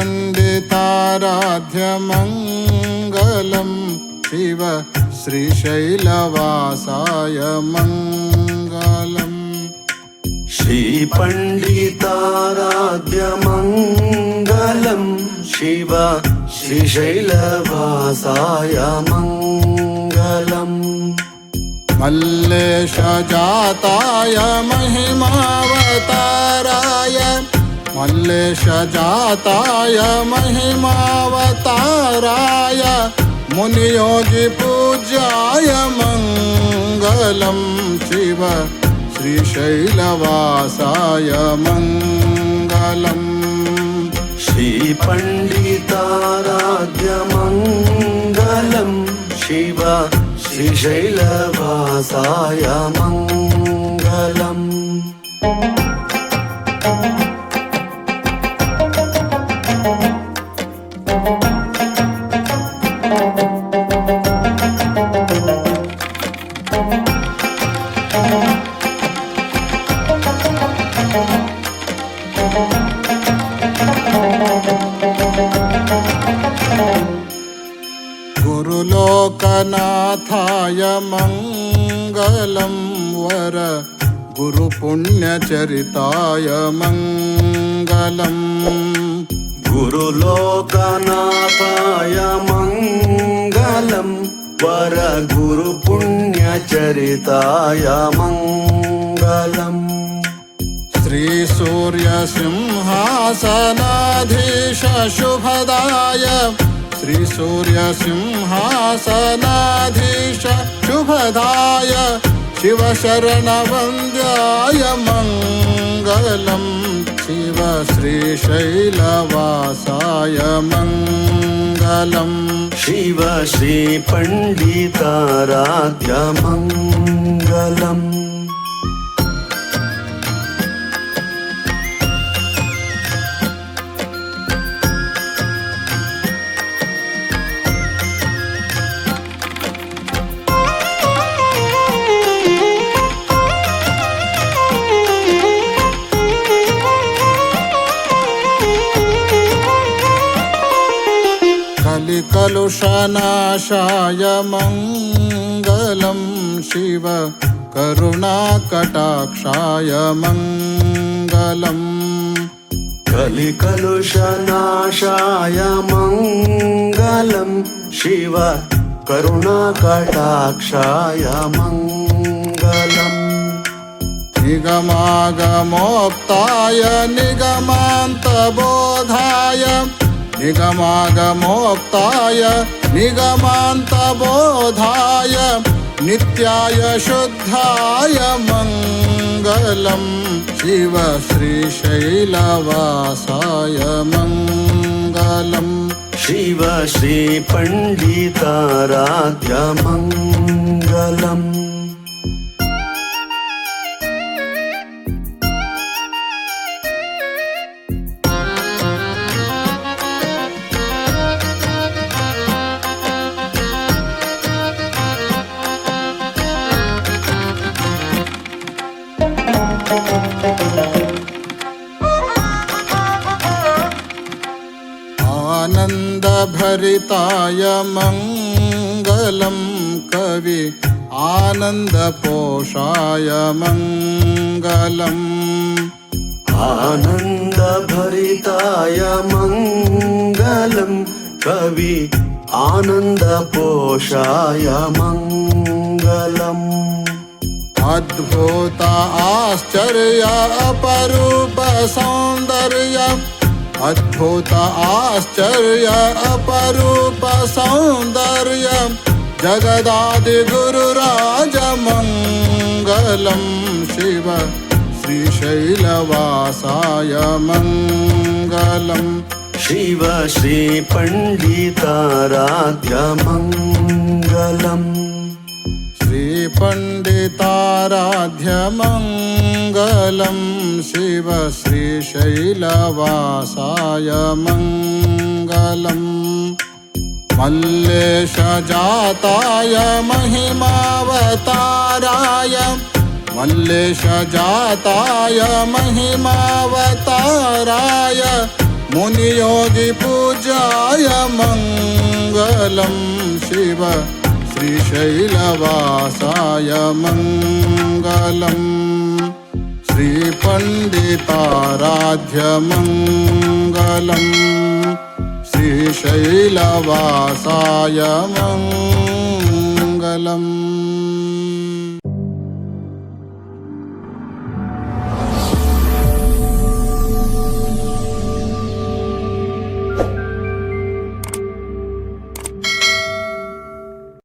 श्रीपण्डिताराध्यमङ्गलं शिव श्रीशैलवासाय मङ्गलम्। श्रीपण्डिताराध्यमङ्गलं शिव श्रीशैलवासाय मङ्गलम्। मल्लेशजाताय महिमावताराय मल्लेशजाताय महिमावताराय मुनियोगिपूज्याय मङ्गलं शिव श्रीशैलवासाय मङ्गलम् श्रीपण्डिताराध्यमङ्गलं शिव श्रीशैलवासाय मङ्गलम् मङ्गलं वर गुरुपुण्यचरिताय मङ्गलम् गुरुलोकनाथाय मङ्गलं वर गुरुपुण्यचरिताय मङ्गलम् श्रीसूर्यसिंहासनाधीश शुभदाय श्रीसूर्यसिंहासनाधीश शुभदाय शिवशरणवन्द्याय मङ्गलं शिव श्रीशैलवासाय मङ्गलम् शिव श्रीपण्डिताराध्यमङ्गलम् कलिकलुषनाशाय मङ्गलं शिव करुणाकटाक्षाय मङ्गलम्। कलिकलुषनाशाय मङ्गलं शिव करुणाकटाक्षाय मङ्गलम्। निगमागमोक्ताय निगमान्तबोधाय निगमागमोक्ताय निगमान्तबोधाय नित्याय शुद्धाय मङ्गलं शिव श्रीशैलवासाय मङ्गलम् शिव श्रीपण्डिताराध्यमङ्गलम् आनन्दभरिताय मङ्गलं कवि आनन्दपोषाय मङ्गलम्। आनन्दभरिताय मङ्गलं कवि आनन्दपोषाय मङ्गलम्। अद्भुत आश्चर्य अपरूप सौन्दर्य अद्भुत आश्चर्य अपरूप सौन्दर्य जगदादिगुरुराजमङ्गलं शिव श्रीशैलवासाय मङ्गलम् शिव श्रीपण्डिताराध्यमङ्गलम् श्रीपण्डिताराध्यमङ्गलं शिव श्रीशैलवासाय मङ्गलम्। मल्लेशजाताय महिमावताराय। मल्लेशजाताय महिमावताराय। मुनियोगिपूजाय मङ्गलं शिव श्रीशैलवासाय मङ्गलम् श्रीपण्डिताराध्यमङ्गलम् श्रीशैलवासाय मङ्गलम्